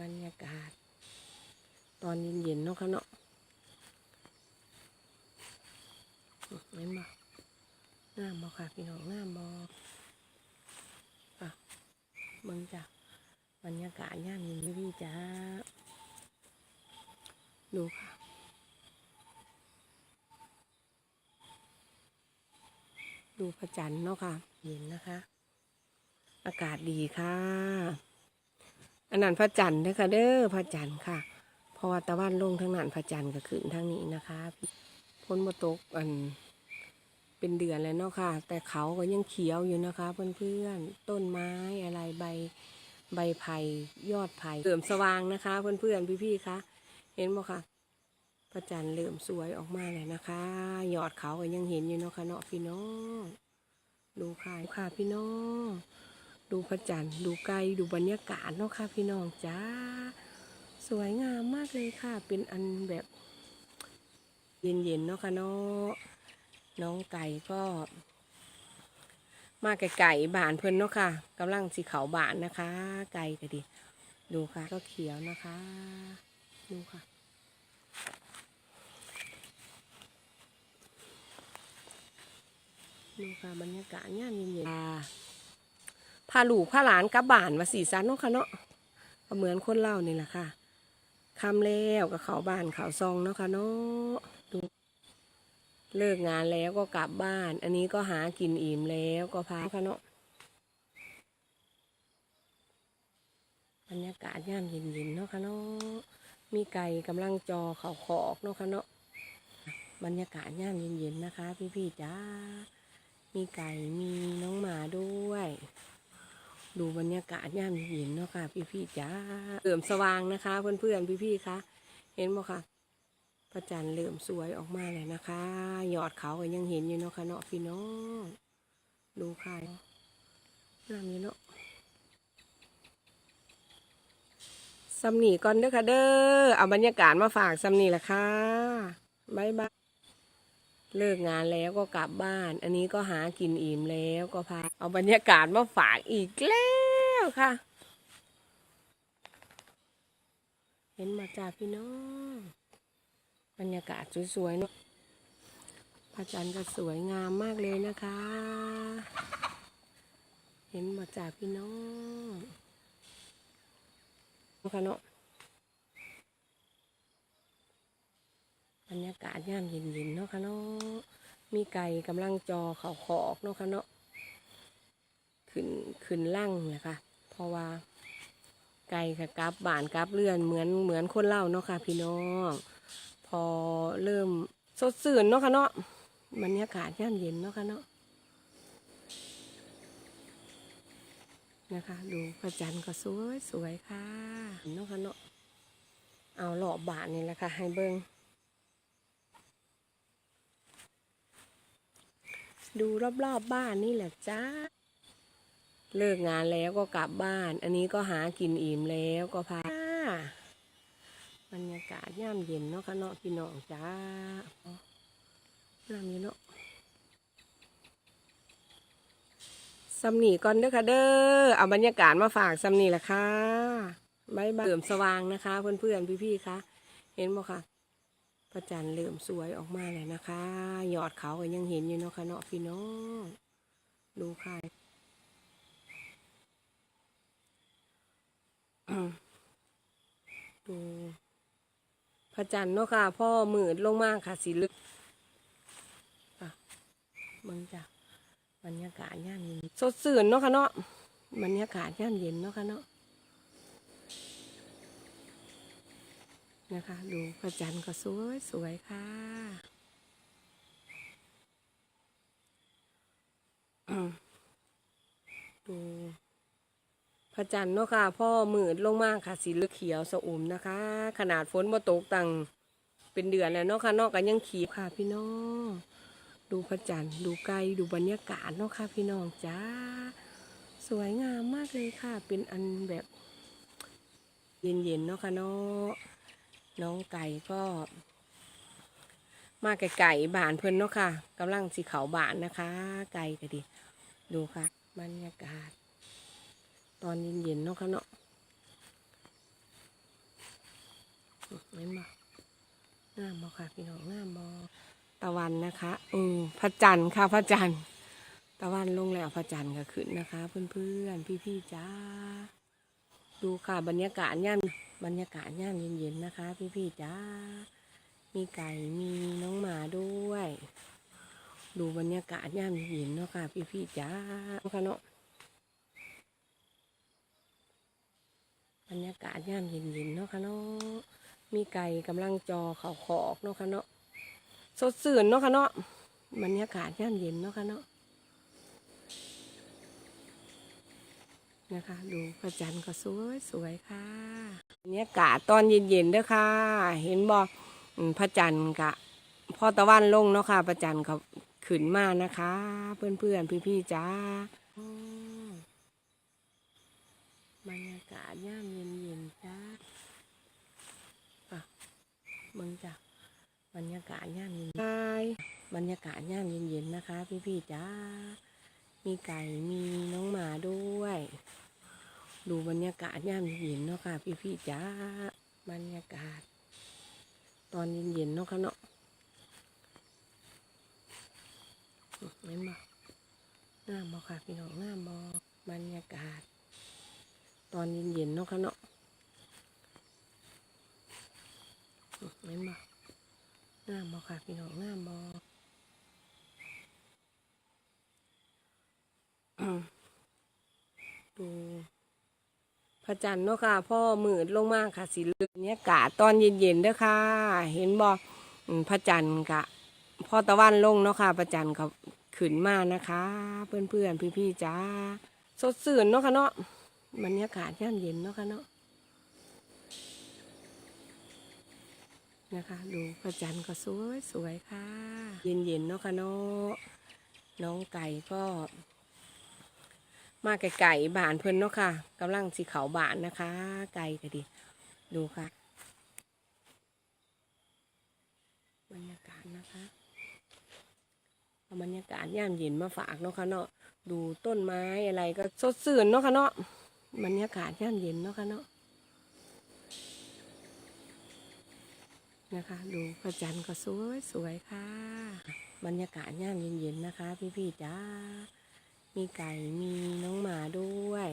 บรรยากาศ ตอนเย็นๆเนาะค่ะเนาะเห็นบ่งามบ่ค่ะพี่น้องงามบ่อะเบิ่งจ้ะบรรยากาศย่ามเย็นพี่จ้าดูค่ะดูพระจันทร์เนาะค่ะ เย็นนะคะ อากาศดีค่ะ อันนั้นพระจันทร์เด้อค่ะเด้อพระจันทร์ค่ะ เพราะว่าตะวันลงทางนั้นพระจันทร์ก็ขึ้นทางนี้นะคะพ้นมาตกอันเป็นเดือนแล้วเนาะค่ะ แต่เขาก็ยังเขียวอยู่นะคะ เพื่อนๆต้นไม้อะไรใบใบไผ่ยอดไผ่เริ่มสว่างนะคะ เพื่อนๆพี่ๆคะเห็นบ่ค่ะพระจันทร์เริ่มสวยออกมาเลยนะคะ ยอดเขาก็ยังเห็นอยู่เนาะค่ะเนาะพี่น้องดูค่ะค่ะพี่น้อง ดูพระจันทร์ดูไกลดูบรรยากาศเนาะค่ะพี่น้องจ้า สวยงามมากเลยค่ะ เป็นอันแบบ เย็นๆเนาะค่ะเนาะน้องไก่ก็ มาไก่ๆบานเพิ่นเนาะค่ะกำลังสีขาวบานนะคะ ไก่ก็ดี ดูค่ะ ก็เขียวนะคะ ดูค่ะดูค่ะบรรยากาศย่ามเย็นๆ พาลูกพาหลานกลับบ้านมาสี่สันเนาะค่ะเนาะก็เหมือนคนเล่านี่แหละค่ะคำแล้วก็เขาบ้านเขาซองเนาะค่ะเนาะดูเลิกงานแล้วก็กลับบ้าน อันนี้ก็หากินอิ่มแล้วก็พาค่ะเนาะบรรยากาศย่ามเย็นๆเนาะค่ะเนาะมีไก่กำลังจอเขาขอกเนาะค่ะเนาะบรรยากาศย่ามเย็นๆนะคะ พี่ๆจ้ามีไก่มีน้องหมาด้วย ดูบรรยากาศย่ามเย็นเนาะค่ะ พี่ๆจ้าเริ่มสว่างนะคะ เพื่อนๆพี่ๆคะเห็นบ่ค่ะพระจันทร์เริ่อมสวยออกมาเลยนะคะ ยอดเขาก็ยังเห็นอยู่เนาะค่ะเนาะพี่น้องดูค่ะน้ำอยู่เนาะสำนีก่อนเด้อค่ะเด้อเอาบรรยากาศมาฝากสำนีละค่ะบ๊ายบาย เลิกงานแล้วก็กลับบ้าน อันนี้ก็หากินอิ่มแล้วก็พา เอาบรรยากาศมาฝากอีกแล้วค่ะ เห็นมาจากพี่น้อง บรรยากาศสวยๆเนาะพระจันทร์ก็สวยงามมากเลยนะคะ เห็นมาจากพี่น้องค่ะเนาะ รรยากาศย่ามเย็นๆเนาะค่ะเนาะมีไก่กำลังจอเขาขอกเนาะค่ะเนาะขึ้นขึ้นล่างนะคะเพราะว่า ไก่กับกลับบ้านกลับเรือนเหมือนเหมือนคนเล่าเนาะค่ะ พี่น้อง พอเริ่มสดสื่นเนาะค่ะเนาะบรรยากาศย่ามเย็นเนาะค่ะเนาะนะคะดูพระจันทร์ก็สวยสวยๆค่ะเนาะค่ะเนาะเอาหล่อบานนี่แหละค่ะ ให้เบิ้ง ดูรอบๆบบ้านนี่แหละจ้า เลิกงานแล้วก็กลับบ้าน อันนี้ก็หากินอิ่มแล้วก็พาบรรยากาศย่ามเย็นเนาะค่ะเนาะพี่น้องจ้าน้ำอยู่เนาะสำนีก่อนเด้อค่ะเด้อ เอาบรรยากาศมาฝากสำนีละค่ะบายบายเริ่มสว่างนะคะ เพื่อนๆพี่ๆคะ เห็นบ่ค่ะ พระจันทร์เริ่มสวยออกมาเลยนะคะ ยอดเขาก็ยังเห็นอยู่เนาะค่ะเนาะพี่น้อง ดูค่ะดูพระจันทร์เนาะค่ะ พ่อหมืดลงมากค่ะสีลึกอะเบิ่งจ้ะบรรยากาศย่ามเย็นสดสื่นเนาะค่ะเนาะบรรยากาศย่ามเย็นเนาะค่ะเนาะ นะคะ ดูพระจันทร์ก็สวยสวยค่ะดูพระจันทร์เนาะค่ะ พ่อมืดลงมากค่ะ สีเหลืองเขียวสะอุ่มนะคะ ขนาดฝนมาตกตังเป็นเดือนแล้วเนาะค่ะนอกกันยังขียวค่ะ พี่น้อง ดูพระจันทร์ดูไกลดูบรรยากาศเนาะค่ะ พี่น้องจ้าสวยงามมากเลยค่ะ เป็นอันแบบ เย็นๆเนาะค่ะเนาะ น้องไก่ก็ มาไก่ๆบานเพิ่นเนาะค่ะกำลังสีเขาบานนะคะ ไก่ก็ดี ดูค่ะบรรยากาศ ตอนเย็นๆเนาะค่ะเนาะเห็นบ่งามบ่ค่ะพี่น้องงามบ่ตะวันนะคะอืมพระจันทร์ค่ะพระจันทร์ตะวันลงแล้วพระจันทร์ก็ขึ้นนะคะ เพื่อนๆพี่ๆจ้า ดูค่ะบรรยากาศย่ามบรรยากาศย่ามเย็นๆนะคะ พี่ๆจ้ามีไก่มีน้องหมาด้วย ดูบรรยากาศย่ามเย็นๆเนาะค่ะ พี่ๆจ้าค่ะเนาะบรรยากาศย่ามเย็นๆเนาะค่ะเนาะมีไก่กำลังจอเขาขอกเนาะค่ะเนาะสดสื่นเนาะค่ะเนาะบรรยากาศย่ามเย็นเนาะค่ะเนาะ นะคะ ดูพระจันทร์ก็สวยสวยค่ะบรรยากาศตอนเย็นๆเด้อค่ะ เห็นบอกพระจันทร์กะพอตะวันลงเนาะค่ะ พระจันทร์ก็ขึ้นมานะคะ เพื่อนๆพี่ๆจ้าบรรยากาศย่ามเย็นเย็นๆจ้าอะเบิ่งจ้ะบรรยากาศย่ามเย็นไบรรยากาศย่ามเย็นเย็นๆนะคะ พี่ๆจ้า มีไก่มีน้องหมาด้วย ดูบรรยากาศย่ามเย็นๆเนาะค่ะ พี่ๆจ้าบรรยากาศ ตอนเย็นๆเนาะค่ะเนาะเห็นบ่งามบ่ค่ะพี่น้องงามบ่บรรยากาศ ตอนเย็นๆเนาะค่ะเนาะเห็นบ่งามบ่ค่ะพี่น้องงามบ่อืมดู พระจันทร์เนาะค่ะ พ่อมืดลงมากค่ะสีเหลืองเนี่ยกาตอนเย็นๆเด้อค่ะ เห็นบอพระจันทร์กะพ่อตะวันลงเนาะค่ะ พระจันทร์ก็ขึ้นมานะคะ เพื่อนๆพี่ๆจ้าสดสื่นเนาะค่ะเนาะบรรยากาศย่ามเย็นเนาะค่ะเนาะนะคะดูพระจันทร์ก็สวยสวยๆค่ะ เย็นๆเนาะค่ะเนาะน้องไก่ก็ มาไก่บานเพิ่นเนาะค่ะกำลังสีเขาบานนะคะ ไก่ก็ดี ดูค่ะบรรยากาศนะคะเอาบรรยากาศย่ามเย็นมาฝากเนาะค่ะเนาะดูต้นไม้อะไรก็สดชื่นเนาะค่ะเนาะบรรยากาศย่ามเย็นเนาะค่ะเนาะนะคะ ดูพระจันทร์ก็สวยสวยค่ะ บรรยากาศย่ามเย็นๆนะคะ พี่ๆจ้า มีไก่มีน้องหมาด้วย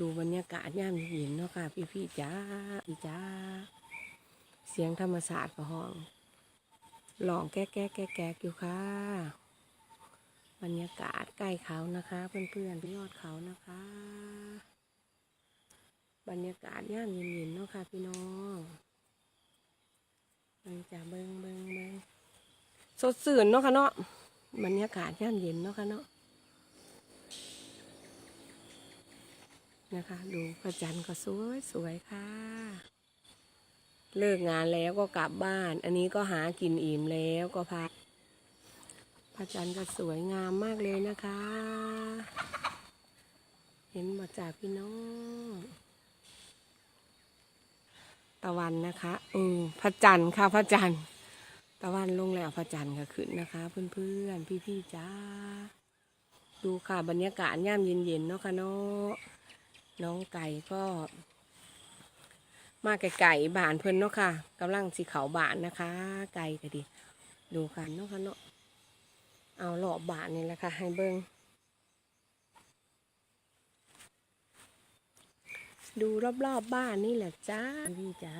ดูบรรยากาศย่ามเย็นเนาะค่ะ พี่ๆจ้าพี่จ้า เสียงธรรมศาสตร์ก็ห้องหลองแก๊กแก๊กแก๊กแก๊กอยู่ค่ะ บรรยากาศใกล้เขานะคะ เพื่อนๆยอดเขานะคะ บรรยากาศย่ามเย็นๆเนาะค่ะ พี่น้องเบิ่งจะเบิ้งเบิ้งเบิ้งสดสื่นเนาะค่ะเนาะบรรยากาศย่ามเย็นเนาะค่ะเนาะ นะคะ ดูพระจันทร์ก็สวยสวยๆค่ะ เลิกงานแล้วก็กลับบ้าน อันนี้ก็หากินอิ่มแล้วก็พักพระจันทร์ก็สวยงามมากเลยนะคะ เห็นมาจากพี่น้องตะวันนะคะอืมพระจันทร์ค่ะพระจันทร์ตะวันลงแล้วพระจันทร์ก็ขึ้นนะคะ เพื่อนๆพี่ๆจ้าดูค่ะบรรยากาศย่ามเย็นๆเนาะค่ะเนาะ น้องไก่ก็ มาไก่ไก่บานเพิ่นเนาะค่ะกำลังสีเขาบานนะคะ ไก่ก็ดี ดูค่ะเนาะค่ะเนาะเอาหลอบบาทนี่แหละค่ะ ให้เบิงดูรอบๆบบ้านนี่แหละจ้าพี่จ้า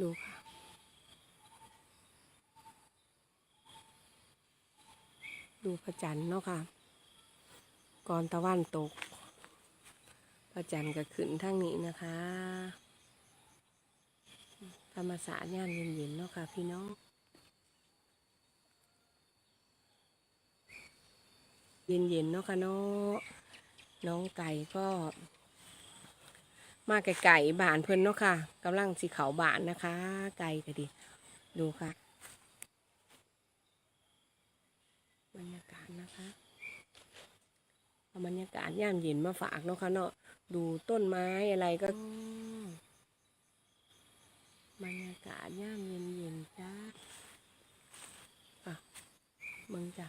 ดูค่ะดูพระจันทร์เนาะค่ะ ก่อนตะวันตกพระจันทร์ก็ขึ้นทางนี้นะคะ ธรรมศาสตร์ย่ามเย็นๆเนาะค่ะพี่น้องเย็นๆเนาะค่ะเนาะน้องไก่ก็ มาไก่ไก่บานเพิ่นเนาะค่ะกำลังสีเขาบานนะคะ ไก่ก็ดีดูค่ะ บรรยากาศนะคะ เอาบรรยากาศย่ามเย็นมาฝากเนาะค่ะเนาะดูต้นไม้อะไรก็บรรยากาศย่ามเย็นๆจ้าอะเบิ่งจ้ะ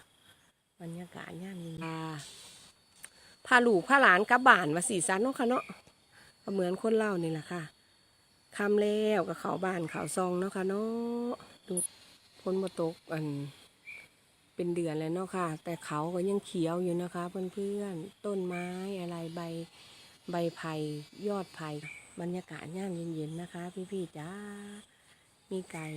บรรยากาศย่ามนี้พาพาลูกพาหลานกลับบ้านมาสีสันเนาะค่ะเนาะก็เหมือนคนเล่านี่แหละค่ะคำแล้วกับเขาบ้านเขาซองเนาะค่ะเนาะดูพ้นมาตกอัน เป็นเดือนแล้วเนาะค่ะ แต่เขาก็ยังเขียวอยู่นะคะ เพื่อนๆต้นไม้อะไรใบใบไผ่ยอดไผ่บรรยากาศย่ามเย็นๆนะคะ พี่ๆจ้ามีไก่